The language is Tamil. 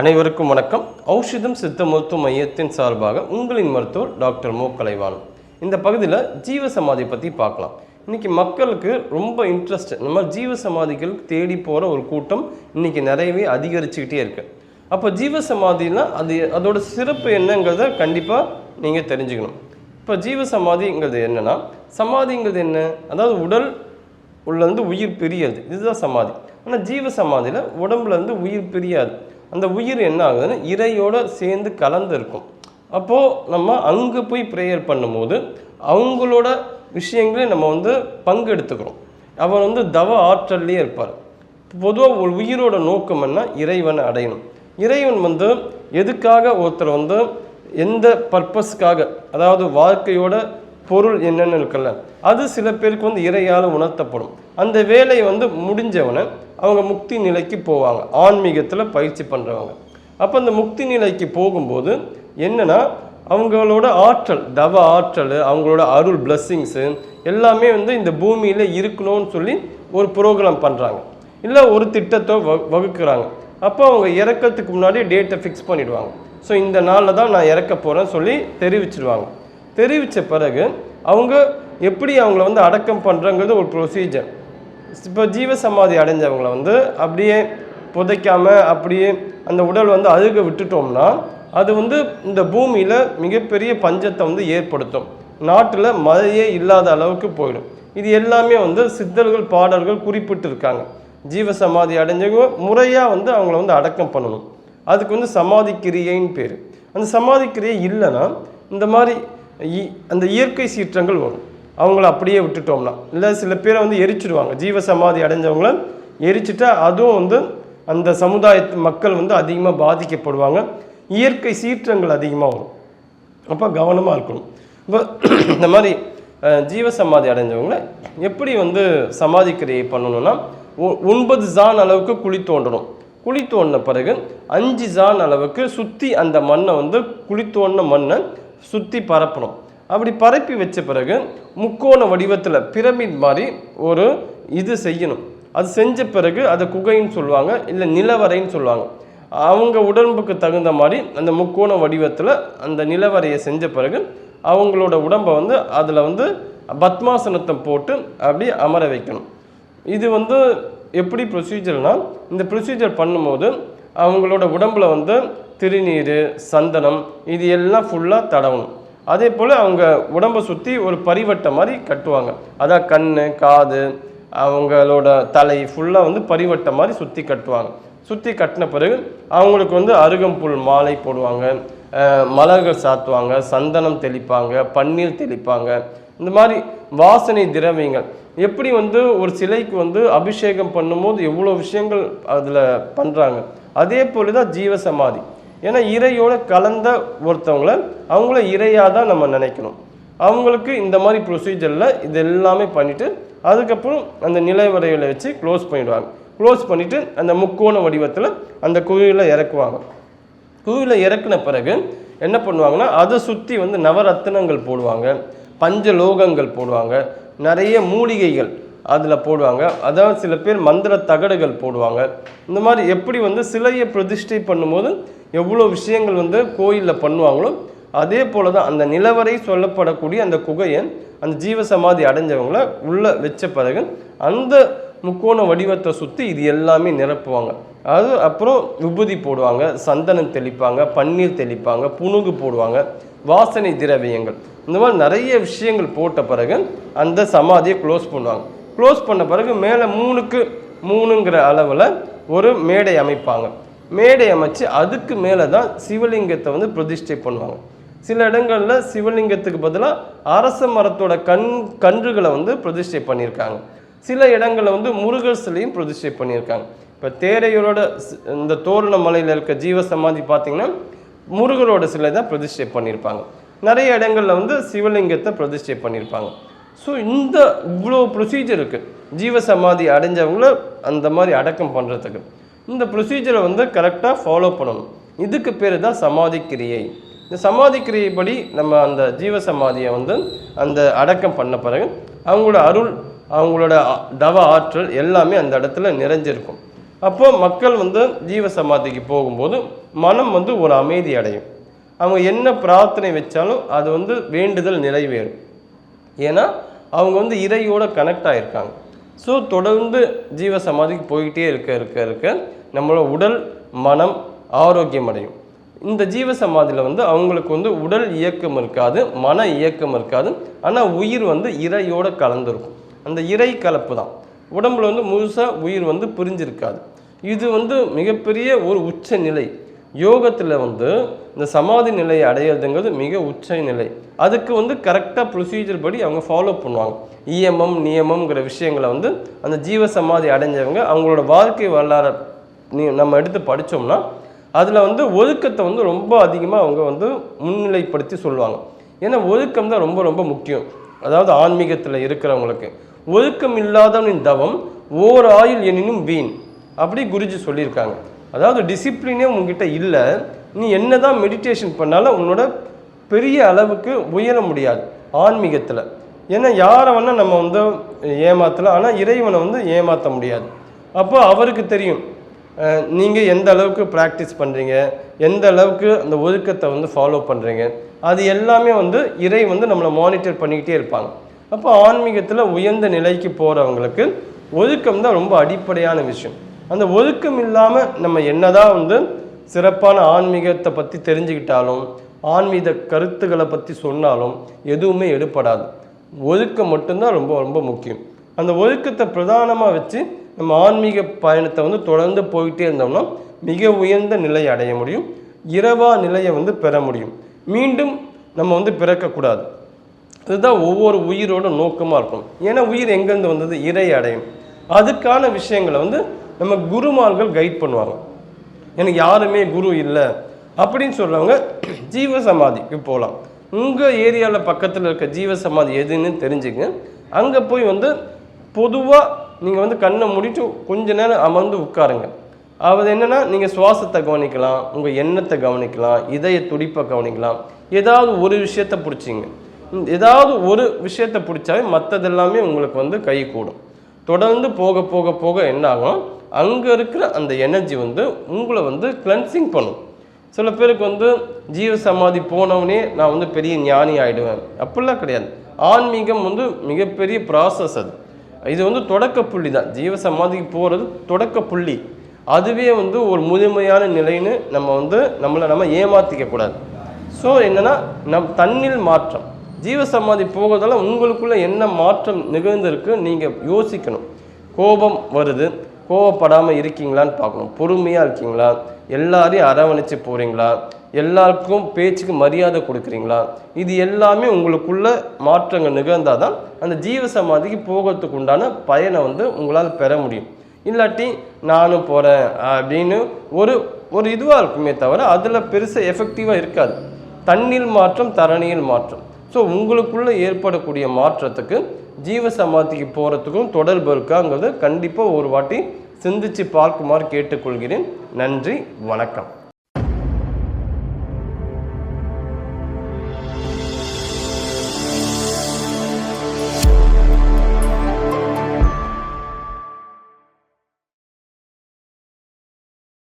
அனைவருக்கும் வணக்கம். ஔஷதம் சித்த மருத்துவ மையத்தின் சார்பாக உங்களின் மருத்துவர் டாக்டர் மு. கலைவாணன். இந்த பகுதியில் ஜீவ சமாதி பற்றி பார்க்கலாம். இன்றைக்கி மக்களுக்கு ரொம்ப இன்ட்ரெஸ்ட் இந்த மாதிரி ஜீவ சமாதிகள் தேடி போகிற ஒரு கூட்டம் இன்னைக்கு நிறையவே அதிகரிச்சுக்கிட்டே இருக்குது அப்போ ஜீவ சமாதினா அது அதோட சிறப்பு என்னங்கிறத கண்டிப்பாக நீங்கள் தெரிஞ்சுக்கணும். இப்போ ஜீவ சமாதிங்கிறது என்னன்னா சமாதிங்கிறது என்ன? அதாவது உடல் உள்ளேருந்து உயிர் பிரியாது இதுதான் சமாதி. ஆனால் ஜீவ சமாதியில் உடம்புலேருந்து உயிர் பிரியாது. அந்த உயிர் என்ன ஆகுதுன்னு இறையோட சேர்ந்து கலந்து இருக்கும் அப்போது நம்ம அங்கே போய் ப்ரேயர் பண்ணும்போது அவங்களோட விஷயங்களே நம்ம வந்து பங்கெடுத்துக்கிறோம். அவர் வந்து தவ ஆற்றல்லையே இருப்பார். பொதுவாக ஒரு உயிரோட நோக்கம் என்ன? இறைவனை அடையணும். இறைவன் வந்து எதுக்காக ஒருத்தர் வந்து எந்த பர்பஸ்க்காக அதாவது வாழ்க்கையோட பொருள் என்னென்னு இருக்குல்ல அது சில பேருக்கு வந்து இறையால் உணர்த்தப்படும். அந்த வேலையை வந்து முடிஞ்சவனை அவங்க முக்தி நிலைக்கு போவாங்க. ஆன்மீகத்தில் பயிற்சி பண்ணுறவங்க அப்போ அந்த முக்தி நிலைக்கு போகும்போது என்னென்னா அவங்களோட ஆற்றல் தவ ஆற்றல் அவங்களோட அருள் பிளஸ்ஸிங்ஸு எல்லாமே வந்து இந்த பூமியில் இருக்கணும்னு சொல்லி ஒரு ப்ரோக்ராம் பண்ணுறாங்க இல்லை ஒரு திட்டத்தை வ வகுக்கிறாங்க. அப்போ அவங்க இறக்கிறதுக்கு முன்னாடி டேட்டை ஃபிக்ஸ் பண்ணிவிடுவாங்க ஸோ இந்த நாளில் தான் நான் இறக்க போகிறேன்னு சொல்லி தெரிவிச்சிடுவாங்க தெரிவித்த பிறகு அவங்க எப்படி அவங்கள வந்து அடக்கம் பண்ணுறங்கிறது ஒரு ப்ரொசீஜர் இப்போ ஜீவ சமாதி அடைஞ்சவங்கள வந்து அப்படியே புதைக்காம அப்படியே அந்த உடல் வந்து அழுக விட்டுட்டோம்னா அது வந்து இந்த பூமியில் மிகப்பெரிய பஞ்சத்தை வந்து ஏற்படுத்தும். நாட்டில் மழையே இல்லாத அளவுக்கு போயிடும். இது எல்லாமே வந்து சித்தர்கள் பாடல்கள் குறிப்பிட்டு இருக்காங்க ஜீவசமாதி அடைஞ்சவங்க முறையாக வந்து அவங்கள வந்து அடக்கம் பண்ணணும். அதுக்கு வந்து சமாதி கிரியைன்னு பேர். அந்த சமாதி கிரியை இல்லைன்னா இந்த மாதிரி இ- அந்த இயற்கை சீற்றங்கள் வரும். அவங்கள அப்படியே விட்டுட்டோம்னா. இல்லை சில பேரை வந்து எரிச்சிடுவாங்க. ஜீவ சமாதி அடைஞ்சவங்கள எரிச்சிட்டா அதுவும் வந்து அந்த சமுதாயத்து மக்கள் வந்து அதிகமாக பாதிக்கப்படுவாங்க. இயற்கை சீற்றங்கள் அதிகமாக வரும். அப்போ கவனமாக இருக்கணும். இப்போ இந்த மாதிரி ஜீவ சமாதி அடைஞ்சவங்கள எப்படி வந்து சமாதி கிரியை பண்ணணும்னா ஒ- ஒன்பது ஜான் அளவுக்கு குழி தோண்டணும். குழி தோண்டின பிறகு அஞ்சு ஜான் அளவுக்கு சுற்றி அந்த மண்ணை வந்து குழி தோண்டின மண்ணை சுற்றி பரப்பணும். அப்படி பரப்பி வச்ச பிறகு முக்கோண வடிவத்தில் பிரமிட் மாதிரி ஒரு இது செய்யணும். அது செஞ்ச பிறகு அதை குகைன்னு சொல்லுவாங்க இல்லை நிலவரைன்னு சொல்லுவாங்க. அவங்க உடம்புக்கு தகுந்த மாதிரி அந்த முக்கோண வடிவத்தில் அந்த நிலவரையை செஞ்ச பிறகு அவங்களோட உடம்பை வந்து அதில் வந்து பத்மாசனத்தை போட்டு அப்படியே அமர வைக்கணும். இது வந்து எப்படி ப்ரொசீஜர்னால் இந்த ப்ரொசீஜர் பண்ணும்போது அவங்களோட உடம்புல வந்து திருநீர் சந்தனம் இது எல்லாம் ஃபுல்லாக தடவணும். அதே போல் அவங்க உடம்பை சுற்றி ஒரு பரிவட்டை மாதிரி கட்டுவாங்க. அதான் கண் காது அவங்களோட தலை ஃபுல்லாக வந்து பரிவட்டை மாதிரி சுற்றி கட்டுவாங்க. சுற்றி கட்டின பிறகு அவங்களுக்கு வந்து அருகம்புல் மாலை போடுவாங்க. மலர்கள் சாத்துவாங்க சந்தனம் தெளிப்பாங்க பன்னீர் தெளிப்பாங்க. இந்த மாதிரி வாசனை திரவியங்கள். எப்படி வந்து ஒரு சிலைக்கு வந்து அபிஷேகம் பண்ணும்போது எவ்வளோ விஷயங்கள் அதில் பண்ணுறாங்க அதே போல தான் ஜீவ சமாதி ஏன்னா இறையோட கலந்த ஒருத்தவங்கள அவங்கள இறையாக தான் நம்ம நினைக்கணும். அவங்களுக்கு இந்த மாதிரி ப்ரொசீஜரில் இது எல்லாமே பண்ணிவிட்டு அதுக்கப்புறம் அந்த நிலைவரைகளை வச்சு க்ளோஸ் பண்ணிவிடுவாங்க க்ளோஸ் பண்ணிவிட்டு அந்த முக்கோண வடிவத்தில் அந்த குவியில் இறக்குவாங்க. குவியில் இறக்குன பிறகு என்ன பண்ணுவாங்கன்னா அதை சுற்றி வந்து நவரத்தினங்கள் போடுவாங்க பஞ்சலோகங்கள் போடுவாங்க நிறைய மூலிகைகள் அதில் போடுவாங்க அதாவது சில பேர் மந்திர தகடுகள் போடுவாங்க. இந்த மாதிரி எப்படி வந்து சிலையை பிரதிஷ்டை பண்ணும்போது எவ்வளோ விஷயங்கள் வந்து கோயிலில் பண்ணுவாங்களோ அதே போல தான் அந்த நிலவரை சொல்லப்படக்கூடிய அந்த குகையன் அந்த ஜீவசமாதி அடைஞ்சவங்கள உள்ளே வச்ச பிறகு அந்த முக்கோண வடிவத்தை சுற்றி இது எல்லாமே நிரப்புவாங்க. அது அப்புறம் விபூதி போடுவாங்க சந்தனம் தெளிப்பாங்க பன்னீர் தெளிப்பாங்க புணுகு போடுவாங்க வாசனை திரவியங்கள். இந்த மாதிரி நிறைய விஷயங்கள் போட்ட பிறகு அந்த சமாதியை க்ளோஸ் பண்ணுவாங்க. க்ளோஸ் பண்ண பிறகு மேலே மூணுக்கு மூணுங்கிற அளவில் ஒரு மேடை அமைப்பாங்க. மேடை அமைச்சு அதுக்கு மேலே தான் சிவலிங்கத்தை வந்து பிரதிஷ்டை பண்ணுவாங்க. சில இடங்களில் சிவலிங்கத்துக்கு பதிலாக அரச மரத்தோட கண் கன்றுகளை வந்து பிரதிஷ்டை பண்ணியிருக்காங்க. சில இடங்களில் வந்து முருகர் சிலையும் பிரதிஷ்டை பண்ணியிருக்காங்க. இப்போ தேரையரோட இந்த தோரண மலையில் இருக்க ஜீவ சமாதி பார்த்தீங்கன்னா முருகரோட சிலை தான் பிரதிஷ்டை பண்ணியிருப்பாங்க. நிறைய இடங்களில் வந்து சிவலிங்கத்தை பிரதிஷ்டை பண்ணியிருப்பாங்க. ஸோ இந்த இவ்வளோ ப்ரொசீஜர் இருக்குது ஜீவ சமாதி அடைஞ்சவங்கள அந்த மாதிரி அடக்கம் பண்ணுறதுக்கு இந்த ப்ரொசீஜரை வந்து கரெக்டாக ஃபாலோ பண்ணணும். இதுக்கு பேர் தான் சமாதி கிரியை இந்த சமாதி கிரியைப்படி நம்ம அந்த ஜீவ சமாதியை வந்து அந்த அடக்கம் பண்ண பிறகு அவங்களோட அருள் அவங்களோட தவ ஆற்றல் எல்லாமே அந்த இடத்துல நிறைஞ்சிருக்கும். அப்போ மக்கள் வந்து ஜீவ சமாதிக்கு போகும்போது மனம் வந்து ஒரு அமைதி அடையும். அவங்க என்ன பிரார்த்தனை வச்சாலும் அது வந்து வேண்டுதல் நிறைவேறும். ஏன்னா அவங்க வந்து இறையோட கனெக்ட் ஆகிருக்காங்க ஸோ தொடர்ந்து ஜீவ சமாதிக்கு போய்கிட்டே இருக்க இருக்க இருக்க நம்மளோட உடல் மனம் ஆரோக்கியம் அடையும். இந்த ஜீவ சமாதியில் வந்து அவங்களுக்கு வந்து உடல் இயக்கம் இருக்காது மன இயக்கம் இருக்காது. ஆனால் உயிர் வந்து இறையோடு கலந்துருக்கும். அந்த இறை கலப்பு தான். உடம்புல வந்து முழுசாக உயிர் வந்து பிரிஞ்சிருக்காது. இது வந்து மிகப்பெரிய ஒரு உச்ச நிலை யோகத்தில் வந்து இந்த சமாதி நிலையை அடையிறதுங்கிறது மிக உச்ச நிலை. அதுக்கு வந்து கரெக்டாக ப்ரொசீஜர் படி அவங்க ஃபாலோ பண்ணுவாங்க. இஎம்எம் நியமம்ங்கிற விஷயங்களை வந்து அந்த ஜீவ சமாதி அடைஞ்சவங்க அவங்களோட வாழ்க்கை வரலாறு நீ நம்ம எடுத்து படித்தோம்னா அதில் வந்து ஒழுக்கத்தை வந்து ரொம்ப அதிகமாக அவங்க வந்து முன்னிலைப்படுத்தி சொல்லுவாங்க. ஏன்னா ஒழுக்கம் தான் ரொம்ப ரொம்ப முக்கியம். அதாவது ஆன்மீகத்தில் இருக்கிறவங்களுக்கு. ஒழுக்கம் இல்லாதவனின் தவம் ஓர் ஆயுள் எனினும் வீண். அப்படி குருஜி சொல்லியிருக்காங்க. அதாவது டிசிப்ளினே உங்ககிட்ட இல்லை. நீ என்ன தான் மெடிடேஷன் பண்ணாலும் உன்னோட பெரிய அளவுக்கு உயர முடியாது ஆன்மீகத்தில். ஏன்னா யாரை வேணால் நம்ம வந்து ஏமாற்றலாம் ஆனால் இறைவனை வந்து ஏமாற்ற முடியாது. அப்போ அவருக்கு தெரியும் நீங்கள் எந்த அளவுக்கு ப்ராக்டிஸ் பண்ணுறீங்க எந்த அளவுக்கு அந்த ஒழுக்கத்தை வந்து ஃபாலோ பண்ணுறீங்க அது எல்லாமே வந்து இறை வந்து நம்மளை மானிட்டர் பண்ணிக்கிட்டே இருப்பாங்க. அப்போ ஆன்மீகத்தில் உயர்ந்த நிலைக்கு போகிறவங்களுக்கு ஒழுக்கம் தான் ரொம்ப அடிப்படையான விஷயம். அந்த ஒழுக்கம் இல்லாமல் நம்ம என்னதான் வந்து சிறப்பான ஆன்மீகத்தை பற்றி தெரிஞ்சுக்கிட்டாலும் ஆன்மீக கருத்துக்களை பற்றி சொன்னாலும் எதுவுமே எடுப்படாது ஒழுக்கம் மட்டும்தான் ரொம்ப ரொம்ப முக்கியம். அந்த ஒழுக்கத்தை பிரதானமாக வச்சு நம்ம ஆன்மீக பயணத்தை வந்து தொடர்ந்து போயிட்டே இருந்தோம்னா மிக உயர்ந்த நிலையை அடைய முடியும். இரவா நிலையை வந்து பெற முடியும். மீண்டும் நம்ம வந்து பிறக்கக்கூடாது. இதுதான் ஒவ்வொரு உயிரோட நோக்கமாக இருக்கும் ஏன்னா உயிர் எங்கேருந்து வந்தது? இறை அடையும். அதுக்கான விஷயங்களை வந்து நம்ம குருமார்கள் கைட் பண்ணுவாங்க. எனக்கு யாருமே குரு இல்லை. அப்படின்னு சொல்கிறவங்க ஜீவ சமாதிக்கு போகலாம் உங்கள் ஏரியாவில் பக்கத்தில் இருக்க ஜீவ சமாதி எதுன்னு தெரிஞ்சுங்க. அங்கே போய் வந்து பொதுவாக நீங்கள் வந்து கண்ணை முடிச்சு கொஞ்ச நேரம் அமர்ந்து உட்காருங்க. அது என்னென்னா நீங்கள் சுவாசத்தை கவனிக்கலாம் உங்கள் எண்ணத்தை கவனிக்கலாம் இதய துடிப்பை கவனிக்கலாம். ஏதாவது ஒரு விஷயத்தை பிடிச்சிங்க. ஏதாவது ஒரு விஷயத்தை பிடிச்சாவே மற்றதெல்லாமே உங்களுக்கு வந்து கை கூடும். தொடர்ந்து போக போக போக என்ன ஆகும்? அங்கே இருக்கிற அந்த எனர்ஜி வந்து உங்களை வந்து கிளன்சிங் பண்ணும். சில பேருக்கு வந்து ஜீவ சமாதி போனவனே நான் வந்து பெரிய ஞானி ஆகிடுவேன் அப்படிலாம் கிடையாது. ஆன்மீகம் வந்து மிகப்பெரிய ப்ராசஸ் அது. இது வந்து தொடக்க புள்ளி தான். ஜீவ சமாதிக்கு போகிறது தொடக்க புள்ளி. அதுவே வந்து ஒரு முழுமையான நிலைன்னு நம்ம வந்து நம்மளை நம்ம ஏமாற்றிக்க கூடாது. ஸோ என்னென்னா நம் தண்ணில் மாற்றம். ஜீவ சமாதி போகிறதால உங்களுக்குள்ள என்ன மாற்றம் நிகழ்ந்திருக்கு நீங்கள் யோசிக்கணும். கோபம் வருது. கோவப்படாமல் இருக்கீங்களான்னு பார்க்கணும். பொறுமையாக இருக்கீங்களா? எல்லாரையும் அரவணைச்சு போகிறீங்களா எல்லாருக்கும் பேச்சுக்கு மரியாதை கொடுக்குறீங்களா? இது எல்லாமே உங்களுக்குள்ள மாற்றங்கள் நிகழ்ந்தால் தான் அந்த ஜீவ சமாதிக்கு போகிறதுக்கு உண்டான பயனை வந்து உங்களால் பெற முடியும். இல்லாட்டி நானும் போகிறேன் அப்படின்னு ஒரு ஒரு இதுவாக இருக்குமே தவிர அதில் பெருசாக எஃபெக்டிவாக இருக்காது. தண்ணீர் மாற்றம் தரணியில் மாற்றம். ஸோ உங்களுக்குள்ளே ஏற்படக்கூடிய மாற்றத்துக்கு ஜீவ சமாதிக்கு போகிறதுக்கும் தொடர்பு இருக்காங்கிறது கண்டிப்பாக ஒரு வாட்டி சிந்திச்சு பார்க்குமாறு கேட்டுக்கொள்கிறேன். நன்றி வணக்கம்.